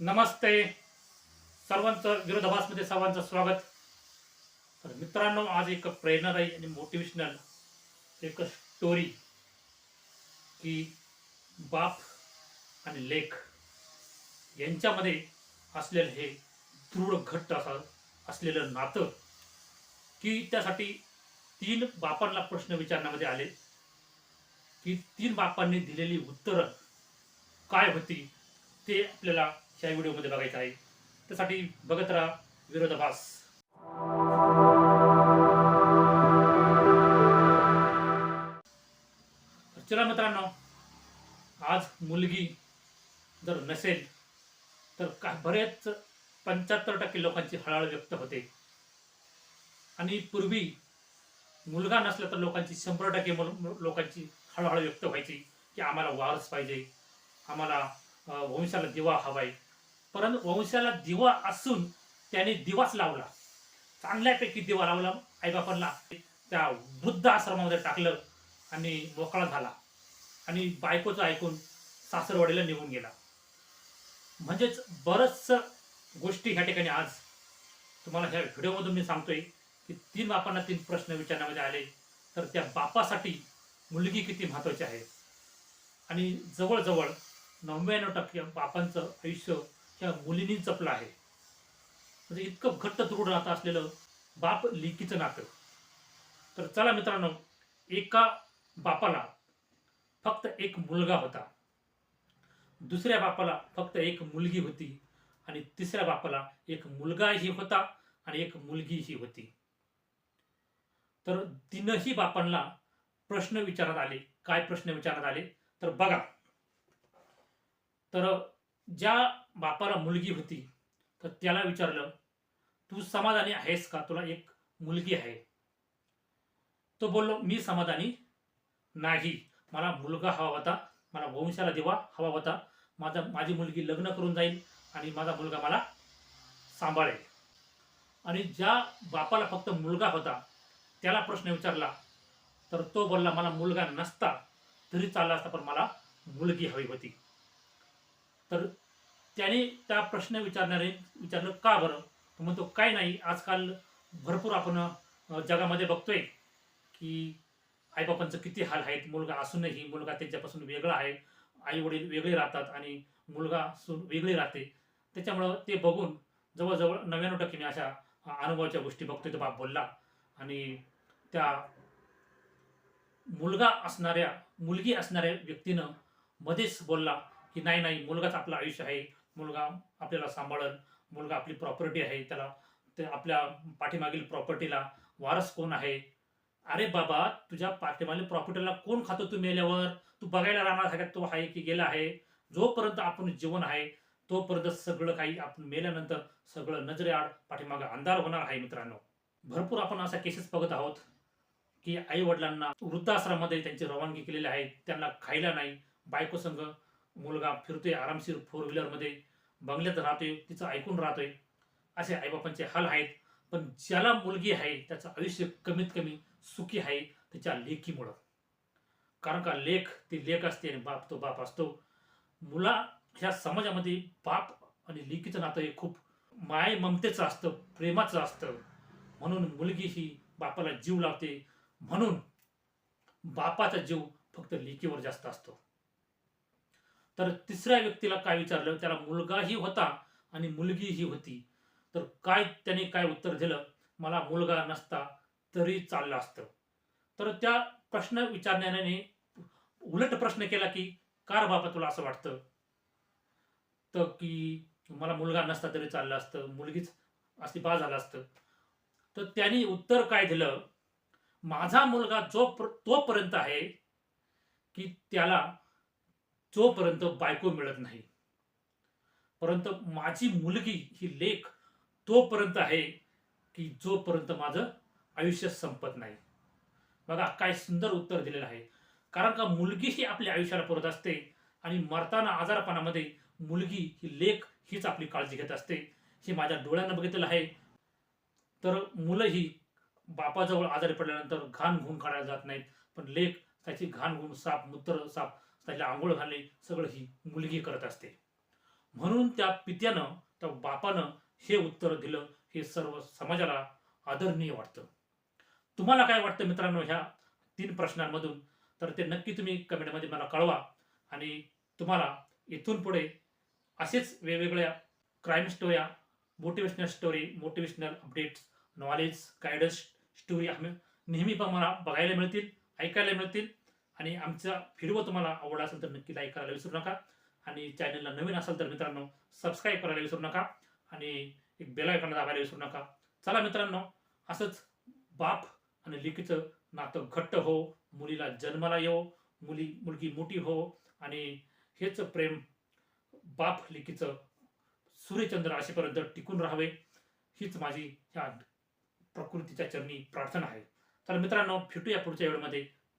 नमस्ते. सर्वांचं विरोधाभासमध्ये सर्वांचं स्वागत. तर मित्रांनो आज एक प्रेरणादायी आणि मोटिवेशनल एक स्टोरी की बाप आणि लेख यांच्यामध्ये असलेलं हे दृढ घट्ट असं असलेलं नातं की त्यासाठी तीन बापांना प्रश्न विचारण्यामध्ये आले. की तीन बापांनी दिलेली उत्तरं काय होती ते आपल्याला या व्हिडिओमध्ये बघायचा आहे. त्यासाठी बघत राहा विरोधाभास. चला मित्रांनो आज मुलगी जर नसेल तर का बरेच पंच्याहत्तर टक्के लोकांची हळहळ व्यक्त होते. आणि पूर्वी मुलगा नसला तर लोकांची शंभर टक्के लोकांची हळहळ व्यक्त व्हायची की आम्हाला वारस पाहिजे आम्हाला वंशाला दिवा हवाय. परंतु वंशाला दिवा असून त्याने दिवाच लावला. चांगल्यापैकी दिवा लावला. आईबापांना त्या वृद्ध आश्रमामध्ये टाकलं आणि मोकळा झाला. आणि बायकोचं ऐकून सासरवाडीला निघून गेला. म्हणजेच बरंच गोष्टी ह्या ठिकाणी आज तुम्हाला ह्या व्हिडिओमधून मी सांगतोय की तीन बापांना तीन प्रश्न विचारण्यामध्ये आले. तर त्या बापासाठी मुलगी किती महत्वाची आहे? आणि जवळजवळ नव्याण्णव टक्के बापांचं आयुष्य ह्या मुलींनी जपलं आहे. म्हणजे इतकं घट्ट दृढ नातं असलेलं बाप लेकीचं नातं. तर चला मित्रांनो एका बापाला फक्त एक मुलगा होता. दुसऱ्या बापाला फक्त एक मुलगी होती आणि तिसऱ्या बापाला एक मुलगाही होता आणि एक मुलगीही होती. तर तीनही बापांना प्रश्न विचारात आले. काय प्रश्न विचारात आले? तर बघा. तर ज्या बापाला मुलगी होती तर त्याला विचारलं तू समाधानी आहेस का? तुला एक मुलगी आहे. तो बोललो मी समाधानी नाही. मला मुलगा हवा होता. मला वंशाला दिवा हवा होता. माझा माझी मुलगी लग्न करून जाईल आणि माझा मुलगा मला सांभाळेल. आणि ज्या बापाला फक्त मुलगा होता त्याला प्रश्न विचारला तर तो बोलला मला मुलगा नसता तरी चालला असता पण मला मुलगी हवी होती. तर त्याने त्या प्रश्न विचारणारे विचारलं का बरं? तर म्हणतो काय नाही आजकाल भरपूर आपण जगामध्ये बघतोय की आईबापांचं किती हाल आहेत. मुलगा असूनही मुलगा त्यांच्यापासून वेगळा आहे. आई वडील वेगळे राहतात आणि मुलगा वेगळे वेगळी राहते. त्याच्यामुळं ते बघून जवळजवळ नव्याण्णव टक्के मी अशा अनुभवाच्या गोष्टी बघतोय तो बाप बोलला. आणि त्या मुलगा असणाऱ्या मुलगी असणाऱ्या व्यक्तीनं मध्येच बोलला. की नाही नाही मुलगाच आपलं आयुष्य आहे मुलगा आपल्याला सांभाळल मुलगा आपली प्रॉपर्टी आहे त्याला ते आपल्या पाठीमागील प्रॉपर्टीला वारस कोण आहे? अरे बाबा तुझ्या पाठीमागील प्रॉपर्टीला कोण खातो तू मेल्यावर? तू बघायला राहणार आहे तो आहे की गेला आहे? जोपर्यंत आपण जीवन आहे तोपर्यंत सगळं काही आपण मेल्यानंतर सगळं नजरेआड पाठीमागं अंधार होणार आहे मित्रांनो. भरपूर आपण अशा केसेस बघत आहोत की आई वडिलांना वृद्धाश्रमामध्ये त्यांची रवानगी केलेली आहे त्यांना खायला नाही बायको संघ मुलगा फिरतोय आरामशीर फोर व्हीलरमध्ये बंगल्यात राहतोय तिचं ऐकून राहतोय. असे आईबापांचे हाल आहेत पण ज्याला मुलगी आहे त्याचं आयुष्य कमीत कमी सुखी आहे त्याच्या लेखीमुळं कारण का लेख ती लेख असते आणि बाप तो बाप असतो. मुला ह्या समाजामध्ये बाप आणि लेकीचं नातं हे खूप माय ममतेचं असतं प्रेमाचं असतं. म्हणून मुलगी ही बापाला जीव लावते. म्हणून बापाचा जीव फक्त लेकीवर जास्त असतो. तर तिसऱ्या व्यक्तीला काय विचारलं? त्याला मुलगाही होता आणि मुलगीही होती. तर काय त्याने काय उत्तर दिलं? मला मुलगा नसता तरी चाललं असतं. तर त्या प्रश्न विचारण्याने उलट प्रश्न केला की कार बाबा तुला असं वाटतं तर की मला मुलगा नसता तरी चाललं असतं? मुलगीच असती बा झालं असतं. तर त्यांनी उत्तर काय दिलं? माझा मुलगा जो तोपर्यंत आहे की त्याला जोपर्यंत बायको मिळत नाही परंतु माझी मुलगी ही लेख तोपर्यंत आहे की जोपर्यंत माझं आयुष्य संपत नाही. बघा काय सुंदर उत्तर दिलेलं आहे. कारण का मुलगी ही आपल्या आयुष्याला पुरत असते आणि मरताना आजारपणामध्ये मुलगी ही लेख हीच आपली काळजी घेत असते. हे माझ्या डोळ्यांना बघितलेलं आहे. तर मुलं ही बापाजवळ आजारी पडल्यानंतर घाण घुण काढायला जात नाहीत पण लेख त्याची घाण घुण साप मूत्र साप त्याला आंघोळ घालणे सगळं ही मुलगी करत असते. म्हणून त्या पित्यानं त्या बापानं हे उत्तर दिलं. हे सर्व समाजाला आदरणीय वाटतं. तुम्हाला काय वाटतं मित्रांनो ह्या तीन प्रश्नांमधून? तर ते नक्की तुम्ही कमेंटमध्ये मला कळवा. आणि तुम्हाला इथून पुढे असेच वेगवेगळ्या crime स्टोऱ्या motivational story motivational updates knowledge guidance story आम्ही नेहमी मला बघायला मिळतील ऐकायला मिळतील. आणि आमचा व्हिडिओ तुम्हाला आवडला असेल तर नक्की लाईक करायला विसरू नका. आणि चॅनलला नवीन असेल तर मित्रांनो सबस्क्राईब करायला विसरू नका. आणि एक बेल आयकॉन दाबायला विसरू नका. चला मित्रांनो असंच बाप आणि लेकीचं नातं घट्ट हो मुलीला जन्माला येऊ मुली मुलगी मोठी हो आणि हेच प्रेम बाप लेकीचं सूर्यचंद्र असेपर्यंत टिकून राहावे हीच माझी ह्या प्रकृतीच्या चरणी प्रार्थना आहे. तर मित्रांनो भेटूया पुढच्या